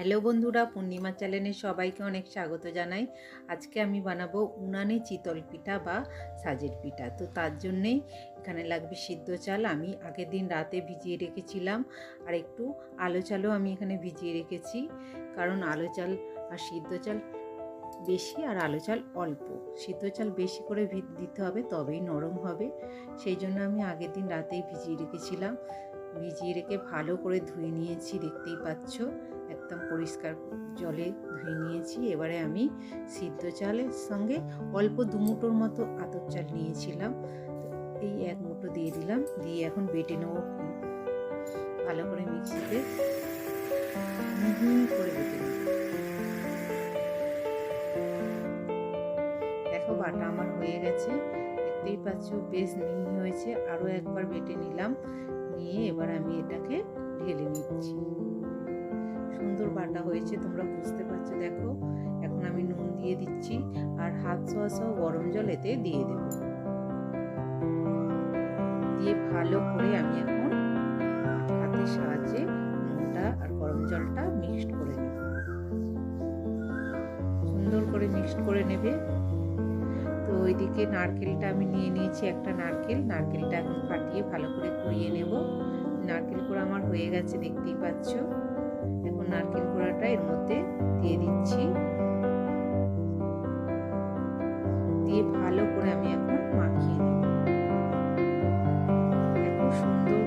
Hello বন্ধুরা, পূর্ণিমা চ্যানেলে সবাইকে অনেক স্বাগত জানাই। আজকে আমি বানাবো উনানে চিতল পিঠা বা সাজের পিঠা। তো তার জন্যেই এখানে লাগবে সিদ্ধ চাল। আমি আগের দিন রাতে ভিজিয়ে রেখেছিলাম আর একটু আলো চালও আমি এখানে ভিজিয়ে রেখেছি। কারণ আলো চাল আর সিদ্ধ চাল বেশি আর আলো চাল অল্প। সিদ্ধ চাল বেশি করে দিতে হবে, তবেই নরম হবে। সেই জন্য আমি আগের দিন রাতেই ভিজিয়ে রেখেছিলাম। ভিজিয়ে রেখে ভালো করে ধুয়ে নিয়েছি, দেখতেই পাচ্ছ। একদম পরিষ্কার জলে ধুয়ে নিয়েছি। এবারে আমি সিদ্ধ চালের সঙ্গে অল্প দু মুঠোর মতো আতর চাল নিয়েছিলাম। এই এক মুঠো দিয়ে দিলাম, দিয়ে এখন বেটে নেব ভালো করে মিক্সিতে। করে বেটে নেব। দেখো বাটা আমার হয়ে গেছে। দেখতেই পাচ্ছ, বেশ মিহি হয়েছে। আরও একবার বেটে নিলাম। নিয়ে এবার আমি এটাকে ঢেলে নিচ্ছি। সুন্দর বাটা হয়েছে, তোমরা বুঝতে পারছ। দেখো, এখন আমি নুন দিয়ে দিচ্ছি আর হাত ছোঁয়া গরম জল এতে দিয়ে দেব। দিয়ে ভালো করে আমি এখন হাতের সাহায্যে নুনটা আর গরম জলটা মিক্সড করে নেব। সুন্দর করে মিক্সড করে নেবে। ওইদিকে নারকেলটা আমি নিয়ে নিয়েছি একটা নারকেল। নারকেলটা এখন ফাটিয়ে ভালো করে কুড়িয়ে নেব। নারকেল কুড়া আমার হয়ে গেছে, দেখতেই পাচ্ছ। এখন নারকেল কুড়াটা এর মধ্যে দিয়ে দিচ্ছি। দিয়ে ভালো করে আমি এখন মাখিয়ে নেব। এখন সুন্দর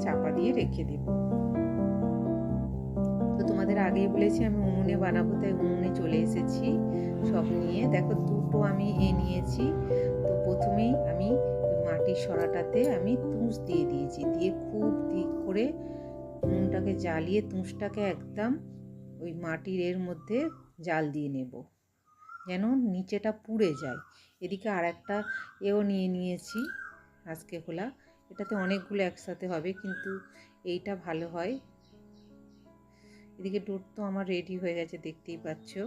চাপা দিয়ে রেখে দেব। তো তোমাদের আগেই বলেছি, আমি উনুনে বানাবো, তাই উনুনে চলে এসেছি। সব নিয়ে, দেখো দুটো আমি এ নিয়েছি। তো প্রথমেই আমি মাটির সরাটাতে আমি তুষ দিয়ে দিয়েছি। দিয়ে খুব দিক করে উনুনটাকে জ্বালিয়ে তুষটাকে একদম ওই মাটির এর মধ্যে জাল দিয়ে নেব। যেন নিচেটা পুড়ে যায়। এদিকে আর একটা এও নিয়ে নিয়েছি। আজকে খোলা এটাতে অনেকগুলো একসাথে হবে, কিন্তু এইটা ভালো হয়। এদিকে ডোর তো আমার রেডি হয়ে গেছে, দেখতেই পাচ্ছ।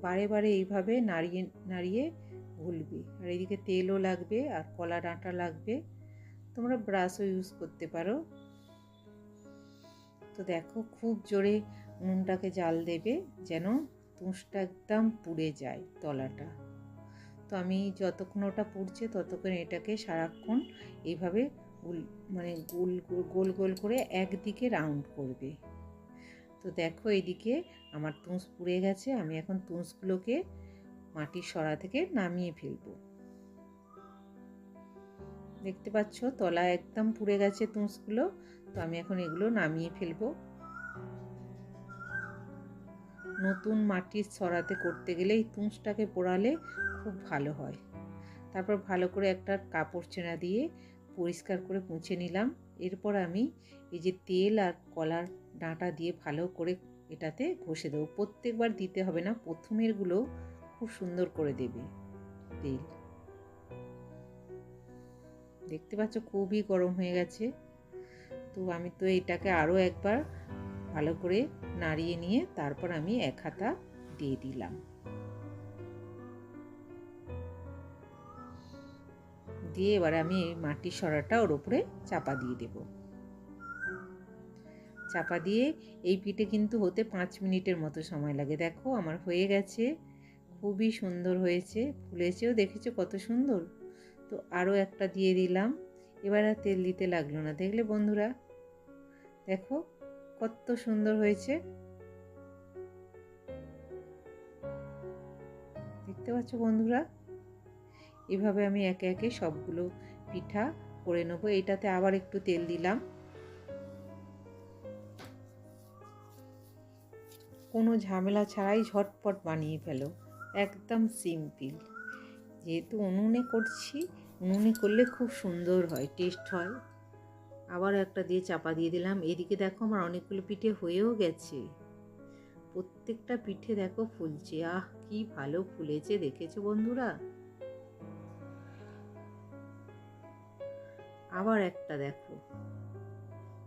বারে বারে এইভাবে নাড়িয়ে নাড়িয়ে ঘুলবে। আর এদিকে তেলও লাগবে, আর কলা ডাঁটা লাগবে। তোমরা ব্রাশও ইউজ করতে পারো। তো দেখো, খুব জোরে উনুনটাকে জাল দেবে, যেন তুষটা একদম পুড়ে যায় তলাটা। তো আমি যতক্ষণ ওটা পুড়ছে ততক্ষণ এটাকে সারাক্ষণ এইভাবে উল মানে গোল গোল গোল করে একদিকে রাউন্ড করবে। তো দেখো এইদিকে আমার তুষ পুড়ে গেছে, আমি এখন তুষগুলোকে মাটির সরা থেকে নামিয়ে ফেলব। দেখতে পাচ্ছ তলা একদম পুড়ে গেছে তুষগুলো তো আমি এখন এগুলো নামিয়ে ফেলব। নতুন মাটির সরাতে করতে গেলে এই তুষটাকে পোড়ালে খুব ভালো হয়। তারপর ভালো করে একটা কাপড় চেনা দিয়ে পরিষ্কার করে মুছে নিলাম। এরপর আমি এই যে তেল আর কলার ডাঁটা দিয়ে ভালো করে এটাতে ঘষে দেবো। প্রত্যেকবার দিতে হবে না, প্রথমেরগুলো খুব সুন্দর করে দেবে তেল। দেখতে পাচ্ছ খুবই গরম হয়ে গেছে। তো আমি তো এটাকে আরও একবার ভালো করে নাড়িয়ে নিয়ে তারপর আমি এক হাতা দিয়ে দিলাম। দিয়ে এবার আমি এই মাটির সরাটা ওর উপরে চাপা দিয়ে দেব। চাপা দিয়ে এই পিঠে কিন্তু হতে পাঁচ মিনিটের মতো সময় লাগে। দেখো আমার হয়ে গেছে, খুবই সুন্দর হয়েছে, ফুলেছেও দেখেছ কত সুন্দর। তো আরও একটা দিয়ে দিলাম, এবার আর তেল দিতে লাগল না। দেখলে বন্ধুরা, দেখো কত সুন্দর হয়েছে। দেখতে পাচ্ছ বন্ধুরা? এভাবে আমি একে একে সবগুলো পিঠা করে নেব। এটাতে আবার একটু তেল দিলাম। কোনো ঝামেলা ছাড়াই ঝটপট বানিয়ে ফেলো। একদম সিম্পল। যেহেতু উনুনে করছি, উনুনে করলে খুব সুন্দর হয়, টেস্ট হয়। আবার একটা দিয়ে চাপা দিয়ে দিলাম। এদিকে দেখো আমার অনেকগুলো পিঠে হয়েও গেছে। প্রত্যেকটা পিঠে দেখো ফুলছে। আহ, কি ভালো ফুলেছে, দেখেছ বন্ধুরা? আবার একটা দেখো।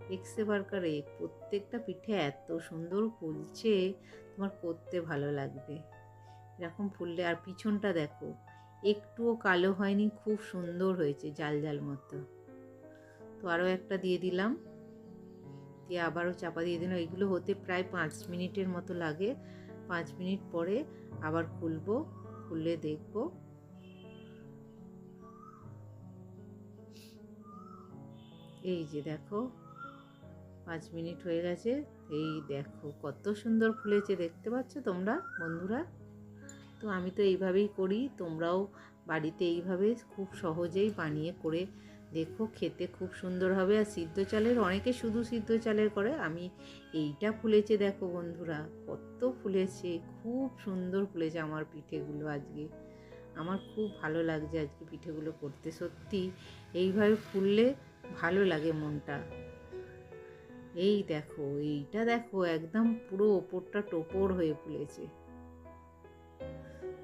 এক্সে বার্কার প্রত্যেকটা পিঠে এত সুন্দর ফুলছে, তোমার করতে ভালো লাগবে। এরকম ফুললে, আর পিছনটা দেখো, একটুও কালো হয়নি, খুব সুন্দর হয়েছে, জাল জাল মতো। তো আরও একটা দিয়ে দিলাম। দিয়ে আবারও চাপা দিয়ে দিলাম। এগুলো হতে প্রায় পাঁচ মিনিটের মতো লাগে। পাঁচ মিনিট পরে আবার খুলবো খুললে দেখব। এই যে দেখো, পাঁচ মিনিট হয়ে গেছে। এই দেখো, কত সুন্দর ফুলেছে, দেখতে পাচ্ছ তোমরা, বন্ধুরা? তো আমি তো এইভাবেই করি, তোমরাও বাড়িতে এইভাবে খুব সহজেই বানিয়ে করে দেখো, খেতে খুব সুন্দর হবে। আর সিদ্ধ চালের, অনেকে শুধু সিদ্ধ চালের করে, আমি এইটা ফুলেছে দেখো, বন্ধুরা, কত ফুলেছে, খুব সুন্দর ফুলেছে আমার পিঠেগুলো আজকে। আমার খুব ভালো লাগছে আজকে পিঠেগুলো করতে, সত্যি। এইভাবে ফুললে ভালো লাগে মনটা। এই দেখো, এইটা দেখো, একদম পুরো ওপরটা টোপর হয়ে ফুলেছে।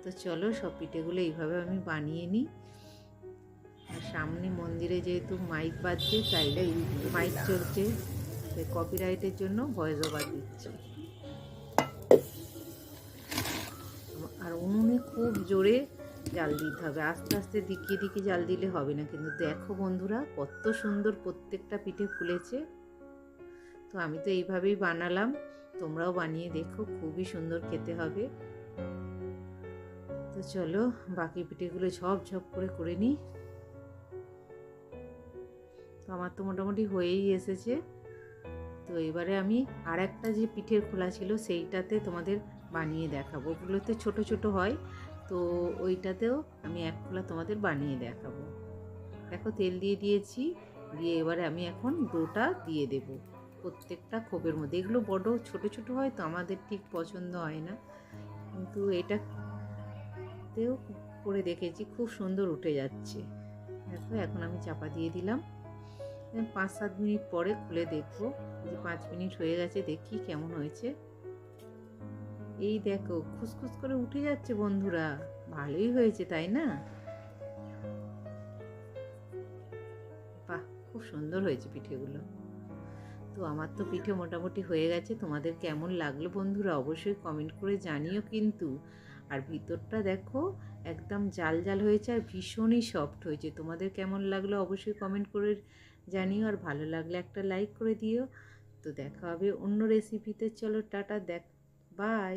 তো চলো, সব পিঠেগুলো এইভাবে আমি বানিয়ে নিই। আর সামনে মন্দিরে যেহেতু মাইক বাজছে তাই মাইক চলছে। কপিরাইটের জন্য ভয়েস ওভার দিচ্ছে। আর উনুনে খুব জোরে জাল দিতে হবে। আস্তে আস্তে দিকিয়ে দিকে জাল দিলে হবে না। কিন্তু দেখো বন্ধুরা, কত সুন্দর প্রত্যেকটা পিঠে ফুলেছে। তো আমি তো এইভাবেই বানালাম। তোমরাও বানিয়ে দেখো, খুবই সুন্দর খেতে হবে। তো চলো, বাকি পিঠেগুলো ঝপ ঝপ করে করে নিই। তো আমার তো মোটামুটি হয়েই এসেছে। তো এবারে আমি আর একটা যে পিঠের খোলা ছিল, সেইটাতে তোমাদের বানিয়ে দেখাবো। ওগুলোতে ছোট ছোট হয়। তো ওইটাতেও আমি এক খোলা তোমাদের বানিয়ে দেখাবো। দেখো, তেল দিয়ে দিয়েছি। দিয়ে এবারে আমি এখন ডোটা দিয়ে দেব। প্রত্যেকটা খোপের মধ্যে। এগুলো বড়, ছোট ছোট হয় তো আমাদের ঠিক পছন্দ হয় না। কিন্তু এটাতেও করে দেখেছি, খুব সুন্দর উঠে যাচ্ছে। দেখো, এখন আমি চাপা দিয়ে দিলাম। পাঁচ, সাত মিনিট পরে খুলে দেখব। যে পাঁচ মিনিট হয়ে গেছে, দেখি কেমন হয়েছে। এই দেখো, খুসখুস করে উঠে যাচ্ছে বন্ধুরা। ভালোই হয়েছে, তাই না? বাহ, খুব সুন্দর হয়েছে পিঠেগুলো। তো আমার তো পিঠে মোটামুটি হয়ে গেছে। তোমাদের কেমন লাগল বন্ধুরা? অবশ্যই কমেন্ট করে জানিও কিন্তু। আর ভিতরটা দেখো, একদম জাল জাল হয়েছে আর ভীষণই সফট হয়েছে। তোমাদের কেমন লাগল অবশ্যই কমেন্ট করে জানিও। আর ভালো লাগলে একটা লাইক করে দিও। তো দেখা হবে অন্য রেসিপিতে চলো, টাটা, দেখ বাই